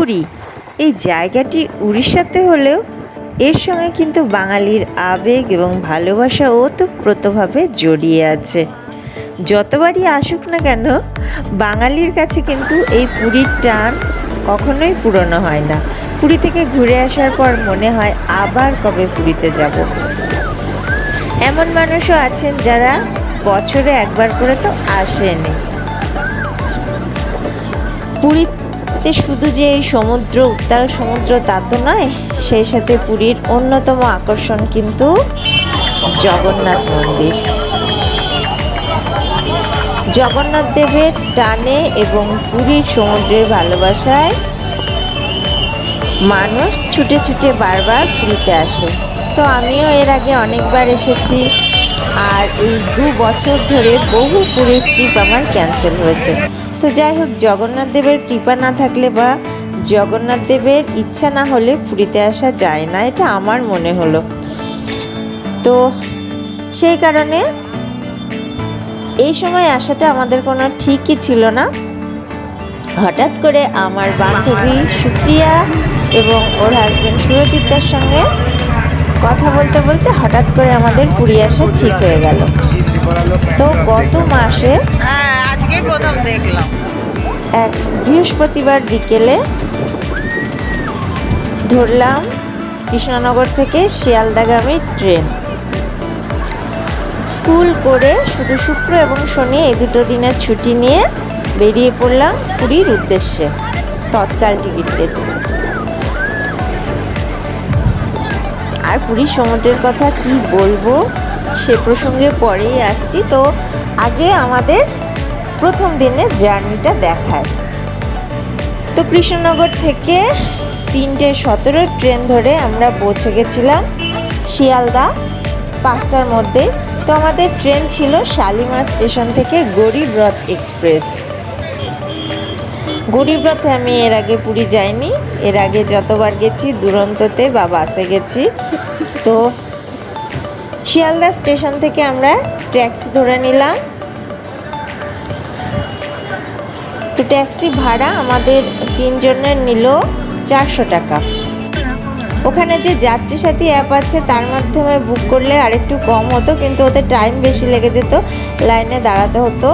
পুরী। এই জায়গাটি উড়িষ্যাতে হলেও এর সঙ্গে কিন্তু বাঙালির আবেগ এবং ভালোবাসা ওতপ্রোতভাবে জড়িয়ে আছে। যতবারই আসুক না কেন, বাঙালির কাছে কিন্তু এই পুরীর টান কখনোই পুরনো হয় না। পুরী থেকে ঘুরে আসার পর মনে হয় আবার কবে পুরীতে যাব। এমন মানুষও আছেন যারা বছরে একবার করে তো আসেনি পুরীতে শুধু যে এই সমুদ্র, উত্তাল সমুদ্র তা তো নয়, সেই সাথে পুরীর অন্যতম আকর্ষণ কিন্তু জগন্নাথ মন্দির। জগন্নাথ দেবের টানে এবং পুরীর সমুদ্রের ভালোবাসায় মানুষ ছুটে ছুটে বারবার পুরীতে আসে। তো আমিও এর আগে অনেকবার এসেছি আর এই দু বছর ধরে বহু পুরীর ট্রিপ আমার ক্যান্সেল হয়েছে। তো যাই হোক, জগন্নাথ দেবের কৃপা না থাকলে বা জগন্নাথ দেবের ইচ্ছা না হলে পুরীতে আসা যায় না, এটা আমার মনে হলো। তো সেই কারণে এই সময় আসাটা আমাদের কোনো ঠিকই ছিল না। হঠাৎ করে আমার বান্ধবী সুপ্রিয়া এবং ওর হাজবেন্ড সুরজিৎদার সঙ্গে কথা বলতে বলতে হঠাৎ করে আমাদের পুরী আসা ঠিক হয়ে গেল। তো গত মাসে প্রথম দেখলাম। এক বৃহস্পতিবার বিকেলে ধরলাম কৃষ্ণনগর থেকে শিয়ালদাগামী ট্রেন। স্কুল করে শুধু শুক্র এবং শনি এই দুটো দিনের ছুটি নিয়ে বেরিয়ে পড়লাম পুরীর উদ্দেশ্যে, তৎকাল টিকিট কেটে। আর পুরীর সমুদ্রের কথা কি বলব, সে প্রসঙ্গে পরেই আসছি। তো আগে আমাদের প্রথম দিনে জার্নিটা দেখায়। তো কৃষ্ণনগর থেকে তিনটে সতেরো ট্রেন ধরে আমরা পৌঁছে গেছিলাম শিয়ালদা পাঁচটার মধ্যে। তো আমাদের ট্রেন ছিল শালিমার স্টেশন থেকে গরিবরথ এক্সপ্রেস। গরিবরথে আমি এর আগে পুরী যাইনি, এর আগে যতবার গেছি দুরন্ততে বা বাসে গেছি। তো শিয়ালদা স্টেশন থেকে আমরা ট্যাক্সি ধরে নিলাম। ট্যাক্সি ভাড়া আমাদের তিনজনের নিল চারশো টাকা। ওখানে যে যাত্রী সাথী অ্যাপ আছে, তার মাধ্যমে বুক করলে আরেকটু কম হতো, কিন্তু ওতে টাইম বেশি লেগে যেত লাইনে দাঁড়াতে হতো।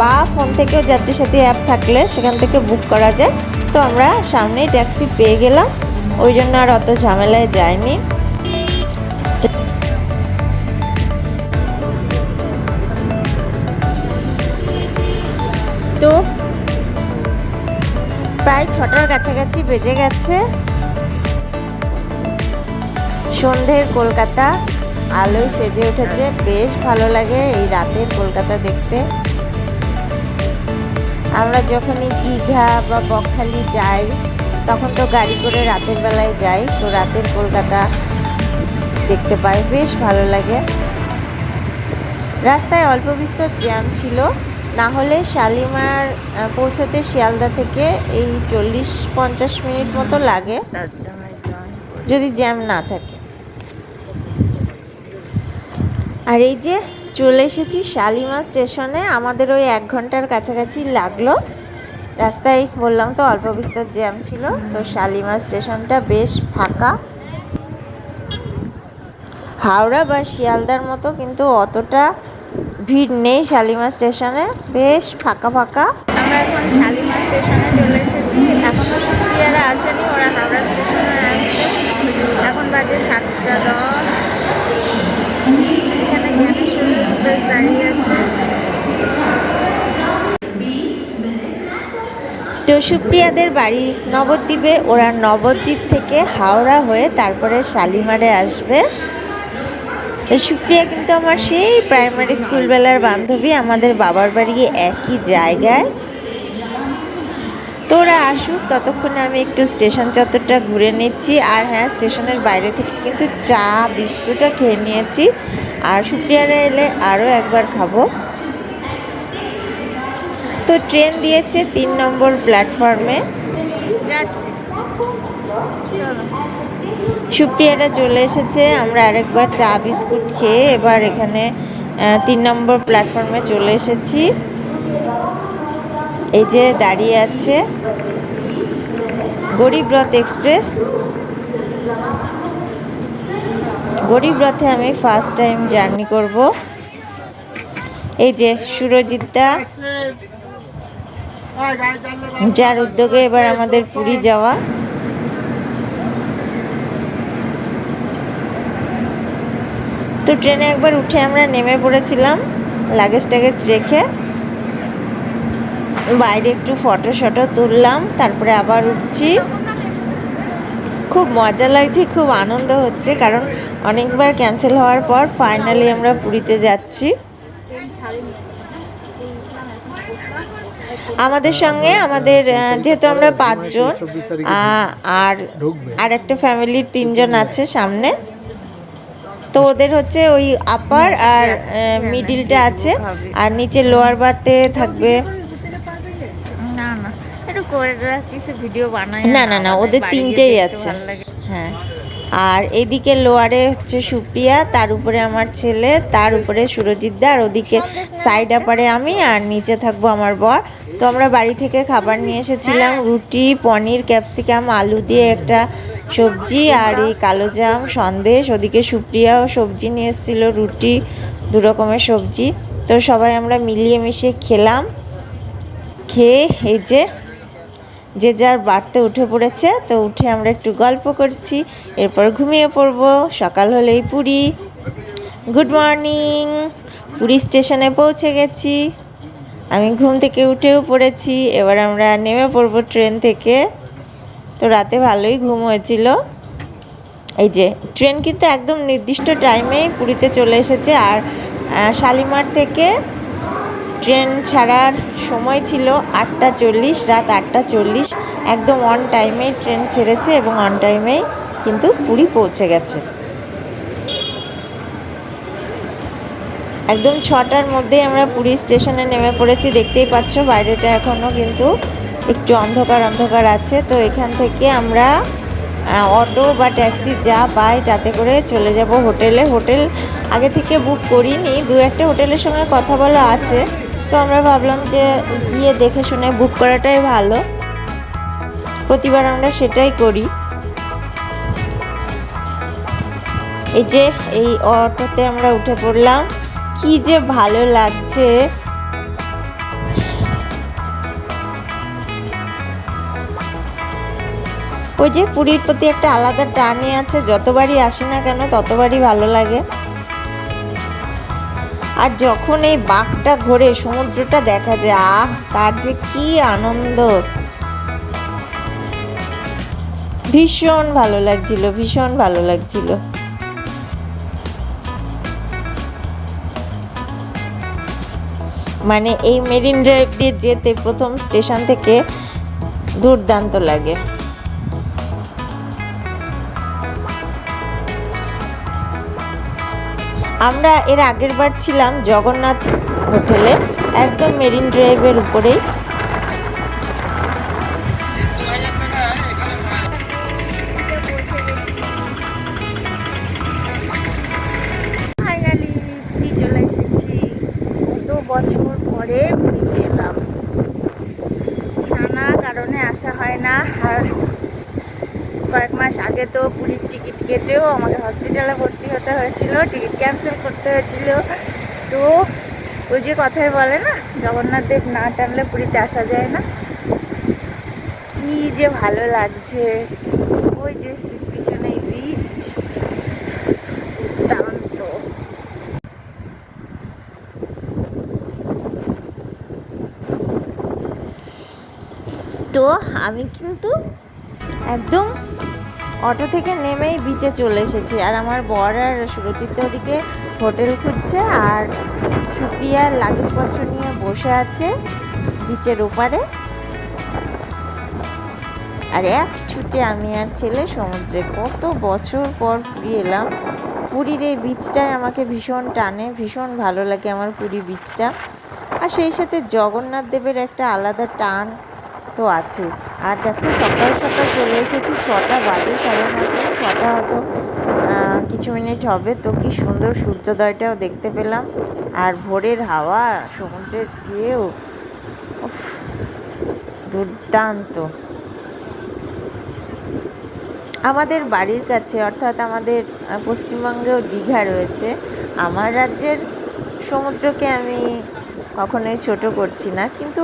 বা ফোন থেকেও যাত্রী সাথী অ্যাপ থাকলে সেখান থেকে বুক করা যায়। তো আমরা সামনেই ট্যাক্সি পেয়ে গেলাম, ওই জন্য আর অত ঝামেলায় যায়নি প্রায় ছটার কাছাকাছি বেজে গেছে। সন্ধ্যের কলকাতা, আলোয় সেজে উঠেছে। বেশ ভালো লাগে এই রাতের কলকাতা দেখতে। আমরা যখনই দীঘা বা বকখালি যাই, তখন তো গাড়ি করে রাতের বেলায় যাই। তো রাতের কলকাতা দেখতে পাই। বেশ ভালো লাগে। রাস্তায় অল্প বিস্তর জ্যাম ছিল। না হলে শালিমার পৌঁছাতে শিয়ালদা থেকে এই চল্লিশ পঞ্চাশ মিনিট মতো লাগে। যদি জ্যাম না থাকে। আর এই যে চলে এসেছি শালিমা স্টেশনে আমাদের ওই এক ঘণ্টার কাছাকাছি লাগল। রাস্তায় বললাম তো অল্প বিস্তর জ্যাম ছিল তো শালিমা স্টেশনটা বেশ ফাঁকা। হাওড়া বা শিয়ালদার মতো কিন্তু অতটা ভিড় নেই শালিমা স্টেশনে বেশ ফাঁকা ফাঁকা। আমরা এখন শালিমার স্টেশনে চলে এসেছি। এখনও সুপ্রিয়ারা আসেনি ওরা হাওড়া স্টেশনে আসছে। এখন বাজে সাতটা দশ। এখানে জ্ঞানেশ্বরী এক্সপ্রেস দাঁড়িয়ে আছে। তো সুপ্রিয়াদের বাড়ি নবদ্বীপে ওরা নবদ্বীপ থেকে হাওড়া হয়ে তারপরে শালিমারে আসবে। সুপ্রিয়া, কিন্তু আমার সেই প্রাইমারি স্কুলবেলার বান্ধবী আমাদের বাবার বাড়ি একই জায়গায়। তো ওরা আসুক, ততক্ষণে আমি একটু স্টেশন চত্বরটা ঘুরে নিচ্ছি। আর হ্যাঁ স্টেশনের বাইরে থেকে কিন্তু চা বিস্কুটও খেয়ে নিয়েছি। আর সুপ্রিয়ারা এলে আরও একবার খাব। তো ট্রেন দিয়েছে তিন নম্বর প্ল্যাটফর্মে। চলো। সুপ্রিয়াটা চলে এসেছে, আমরা আরেকবার চা, বিস্কুট খেয়ে এবার এখানে তিন নম্বর প্ল্যাটফর্মে চলে এসেছি। এই যে দাঁড়িয়ে আছে গরিবরথ এক্সপ্রেস। গরিবরথে আমি ফার্স্ট টাইম জার্নি করব। এই যে সুরজিৎদা, যার উদ্যোগে এবার আমাদের পুরী যাওয়া। তো ট্রেনে একবার উঠে আমরা নেমে পড়েছিলাম লাগেজ টাগেজ রেখে। বাইরে একটু ফটো শটো তুললাম তারপরে আবার উঠছি। খুব মজা লাগছে খুব আনন্দ হচ্ছে কারণ অনেকবার ক্যান্সেল হওয়ার পর ফাইনালি আমরা পুরীতে যাচ্ছি। আমাদের সঙ্গে আমাদের যেহেতু আমরা পাঁচজন আর আর একটা ফ্যামিলির তিনজন আছে সামনে। তো ওদের হচ্ছে ওই আপার আর মিডিলটা আছে। আর নিচে লোয়ার বাতে থাকবে। না না একটু করে কিছু ভিডিও বানাই না, না, না, ওদের তিনটেই আছে। হ্যাঁ। আর এদিকে লোয়ারে হচ্ছে সুপ্রিয়া তার উপরে আমার ছেলে তার উপরে সুরজিৎ দা আর ওদিকে সাইড আপারে আমি আর নিচে থাকব আমার বর। তো আমরা বাড়ি থেকে খাবার নিয়ে এসেছিলাম রুটি পনির ক্যাপসিকাম আলু দিয়ে একটা সবজি আর এই কালো জাম, সন্দেশ, ওদিকে সুপ্রিয়াও সবজি নিয়ে এসেছিল, রুটি, দু রকমের সবজি। তো সবাই আমরা মিলিয়ে মিশিয়ে খেলাম। খেয়ে এই যে যে যার বাড়তে উঠে পড়েছে, তো উঠে আমরা একটু গল্প করছি। এরপর ঘুমিয়ে পড়ব। সকাল হলেই পুরী। গুড মর্নিং পুরী স্টেশনে পৌঁছে গেছি। আমি ঘুম থেকে উঠেও পড়েছি। এবার আমরা নেমে পড়ব ট্রেন থেকে। তো রাতে ভালোই ঘুম হয়েছিল। এই যে, ট্রেন কিন্তু একদম নির্দিষ্ট টাইমেই পুরীতে চলে এসেছে আর শালিমার থেকে ট্রেন ছাড়ার সময় ছিল আটটা চল্লিশ, রাত আটটা চল্লিশ। একদম অন টাইমেই ট্রেন ছেড়েছে এবং অন টাইমেই কিন্তু পুরী পৌঁছে গেছে। একদম ছটার মধ্যেই আমরা পুরী স্টেশনে নেমে পড়েছি, দেখতেই পাচ্ছ বাইরেটা এখনও কিন্তু একটু অন্ধকার অন্ধকার আছে, তো এখান থেকে আমরা অটো বা ট্যাক্সি যা পাই তাতে করে চলে যাব হোটেলে। হোটেল আগে থেকে বুক করিনি, দু একটা হোটেলের সঙ্গে কথা বলা আছে, তো আমরা ভাবলাম যে গিয়ে দেখে শুনে বুক করাটাই ভালো। প্রতিবার আমরা সেটাই করি। এই যে, এই অটোতে আমরা উঠে পড়লাম, কি যে ভালো লাগছে। ওই যে পুরীর প্রতি একটা আলাদা টানই আছে, যতবারই আসি না কেন ততবারই ভালো লাগে। আর যখন এই বাঘটা ঘোরে, সমুদ্রটা দেখা যায়, আহ, তার যে কি আনন্দ। ভীষণ ভালো লাগছিল, ভীষণ ভালো লাগছিল। মানে এই মেরিন ড্রাইভ দিয়ে যেতে প্রথম স্টেশন থেকে দুর্দান্ত লাগে। আমরা এর আগের বার ছিলাম জগন্নাথ হোটেলে একদম মেরিন ড্রাইভের উপরেই। টিকিট কেটেও আমাকে হসপিটালে ভর্তি হতে হয়েছিল, টিকিট ক্যান্সেল করতে হয়েছিল। তো ওই যে কথায় বলে না, জগন্নাথ দেব না টানলে পুরীতে আসা যায় না। কি যে ভালো লাগছে। ওই যে পিছনে বিচ তো আমি কিন্তু একদম অটো থেকে নেমেই বিচে চলে এসেছি। আর আমার বর আর সুরজিৎ ওদিকে হোটেল খুঁজছে আর সুপ্রিয়া লাগেজপত্র নিয়ে বসে আছে বিচের ওপারে। আর, এক ছুটে আমি আর ছেলে সমুদ্রে কত বছর পর পুরী এলাম। পুরীর এই বীচটায় আমাকে ভীষণ টানে, ভীষণ ভালো লাগে আমার পুরী বীচটা আর সেই সাথে জগন্নাথ দেবের একটা আলাদা টান তো আছে। আর দেখো, সকাল সকাল চলে এসেছি, ছটা বাজে মাত্র ছটা হয়তো কিছু মিনিট হবে। তো কি সুন্দর সূর্যোদয়টাও দেখতে পেলাম। আর ভোরের হাওয়া, সমুদ্রের ঢেউ দুর্দান্ত। আমাদের বাড়ির কাছে, অর্থাৎ আমাদের পশ্চিমবঙ্গেও দীঘা রয়েছে। আমার রাজ্যের সমুদ্রকে আমি কখনোই ছোট করছি না। কিন্তু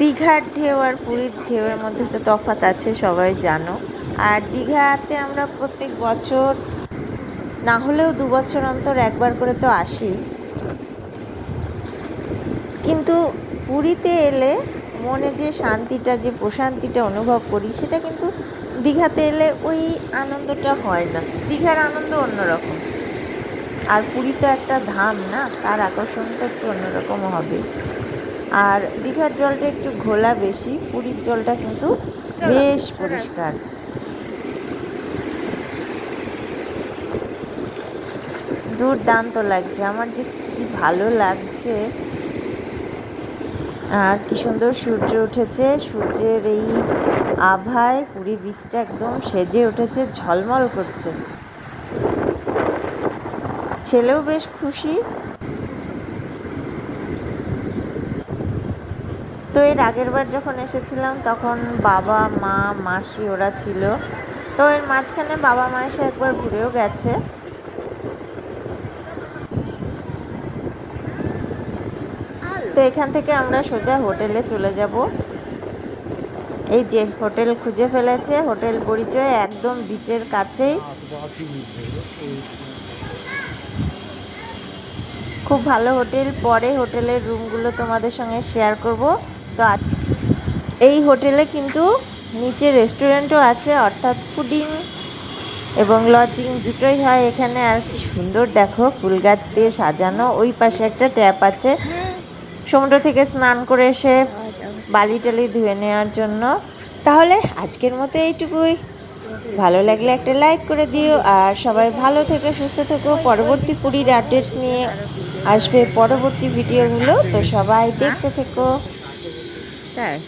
দীঘার ঢেউ আর পুরীর ঢেউয়ের মধ্যে তো তফাৎ আছে, সবাই জানো। আর দীঘাতে আমরা প্রত্যেক বছর, না হলেও দু বছর অন্তর একবার করে তো আসি। কিন্তু পুরীতে এলে মনে যে শান্তিটা, যে প্রশান্তিটা অনুভব করি, সেটা কিন্তু দীঘাতে এলে ওই আনন্দটা হয় না। দীঘার আনন্দ অন্যরকম। আর পুরী তো একটা ধাম না, তার আকর্ষণ তো একটু অন্যরকম হবে। আর দীঘার জলটা একটু ঘোলা বেশি, পুরীর জলটা কিন্তু বেশ পরিষ্কার। দুর্দান্ত লাগছে, আমার যে কি ভালো লাগছে। আর কি সুন্দর সূর্য উঠেছে, সূর্যের এই আভায় পুরী বীচটা একদম সেজে উঠেছে, ঝলমল করছে। ছেলেও বেশ খুশি তো এর আগের বার যখন এসেছিলাম, তখন বাবা, মা, মাসি ওরা ছিল। তো এর মাঝখানে বাবা, মা এসে একবার ঘুরেও গেছে। তো এখান থেকে আমরা সোজা হোটেলে চলে যাব। এই যে হোটেল খুঁজে ফেলেছে। হোটেল পরিচয় একদম বিচের কাছেই। খুব ভালো হোটেল। পরে হোটেলের রুমগুলো তোমাদের সঙ্গে শেয়ার করব। তো এই হোটেলে কিন্তু নিচে রেস্টুরেন্টও আছে, অর্থাৎ ফুডিং এবং লজিং দুটোই হয় এখানে। আর কি সুন্দর দেখো, ফুল গাছ দিয়ে সাজানো। ওই পাশে একটা ট্যাপ আছে, সমুদ্র থেকে স্নান করে এসে বালি টালি ধুয়ে নেওয়ার জন্য। তাহলে আজকের মতো এইটুকুই। ভালো লাগলে একটা লাইক করে দিও, আর সবাই ভালো থেকো, সুস্থ থেকো। পরবর্তী পুরীর আপডেটস নিয়ে আসবে পরবর্তী ভিডিওগুলো তো সবাই দেখতে থেকো। 在